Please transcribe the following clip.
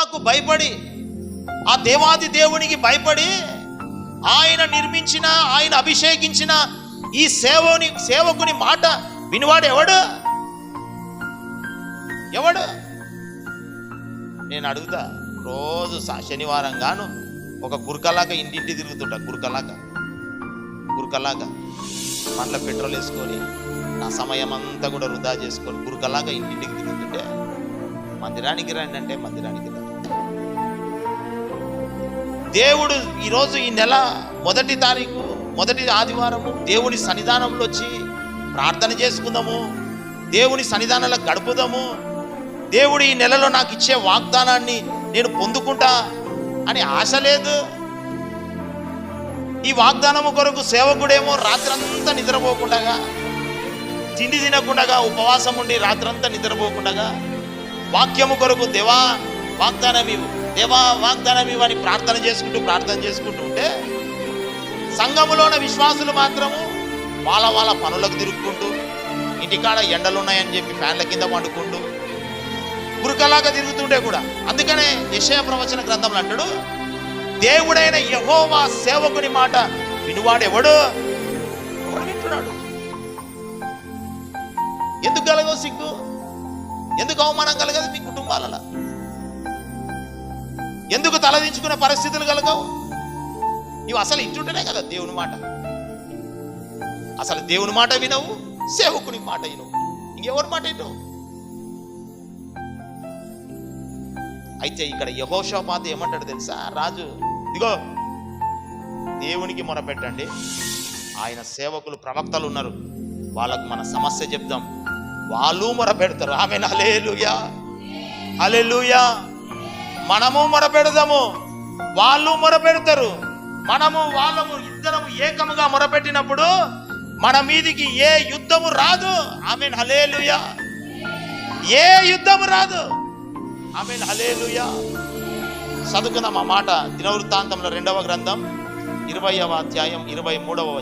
యహోవాకు భయపడి ఆ దేవాది దేవునికి భయపడి ఆయన నిర్మించిన ఆయన అభిషేకించిన ఈ సేవని సేవకుని మాట వినివాడు ఎవడు? ఎవడు? నేను అడుగుతా రోజు శనివారం గాను ఒక గురకలాగా ఇంటింటి తిరుగుతుంటా గురకలాగా. గురకలాగా. పండ్ల పెట్రోల్ వేసుకొని నా సమయం అంతా కూడా వృధా చేసుకొని గురకలాగా ఇంటింటికి తిరుగుతుంటే మందిరానికి రండి అంటే మందిరానికి రండి దేవుడు ఈరోజు ఈ నెల మొదటి తారీఖు మొదటి ఆదివారము దేవుని సన్నిధానంలో వచ్చి ప్రార్థన చేసుకుందాము దేవుని సన్నిధానంలో గడుపుదాము దేవుడు ఈ నెలలో నాకు ఇచ్చే వాగ్దానాన్ని నేను పొందుకుంటా అని ఆశ లేదు. ఈ వాగ్దానము కొరకు సేవకుడేమో రాత్రంతా నిద్రపోకుండగా తిండి తినకుండా ఉపవాసం ఉండి రాత్రంతా నిద్రపోకుండగా వాక్యము కొరకు దేవా వాగ్దానం ఇవ్వు. దేవా వాగ్దానం ఇవ్వు ప్రార్థన చేసుకుంటూ ప్రార్థన చేసుకుంటూ ఉంటే సంఘములోన విశ్వాసులు మాత్రము వాళ్ళ వాళ్ళ పనులకు తిరుక్కుంటూ ఇంటికాడ ఎండలున్నాయని చెప్పి ఫ్యాన్ల కింద పండుకుంటూ గురుకలాగా తిరుగుతుంటే కూడా అందుకనే యశయ ప్రవచన గ్రంథంలో అంటాడు దేవుడైన యహోవా సేవకుని మాట వినువాడెవడు ఎవడు వింటున్నాడు ఎందుకు కలగవు సిగ్గు? ఎందుకు అవమానం కలగదు మీ కుటుంబాలలో? ఎందుకు తలదించుకునే పరిస్థితులు కలగవు? ఇవి అసలు ఇంటుంటేనే కదా దేవుని మాట. అసలు దేవుని మాట వినవు సేవకుని మాట వినవు. ఇంకెవరి మాట వినవు అయితే ఇక్కడ యహోషోపాత ఏమంటాడు తెలుసా? రాజు ఇదిగో దేవునికి మొరపెట్టండి ఆయన సేవకులు ప్రవక్తలు ఉన్నారు. వాళ్ళకు మన సమస్య చెప్దాం. వాళ్ళు మొరపెడతారు ఆమె అలేలుయా అలెలుయా మనము మొరపెడదాము. వాళ్ళు మొరపెడతారు. మనము వాళ్ళము ఇద్దరము ఏకముగా మొరపెట్టినప్పుడు మన మీదికి ఏ యుద్ధము రాదు. ఆమె హలేలుయా ఏ యుద్ధము రాదు. ఆమె హలేలుయా చదువుకుందాం ఆ మాట. దినవృత్తాంతంలో రెండవ గ్రంథం ఇరవయవ అధ్యాయం ఇరవై మూడవ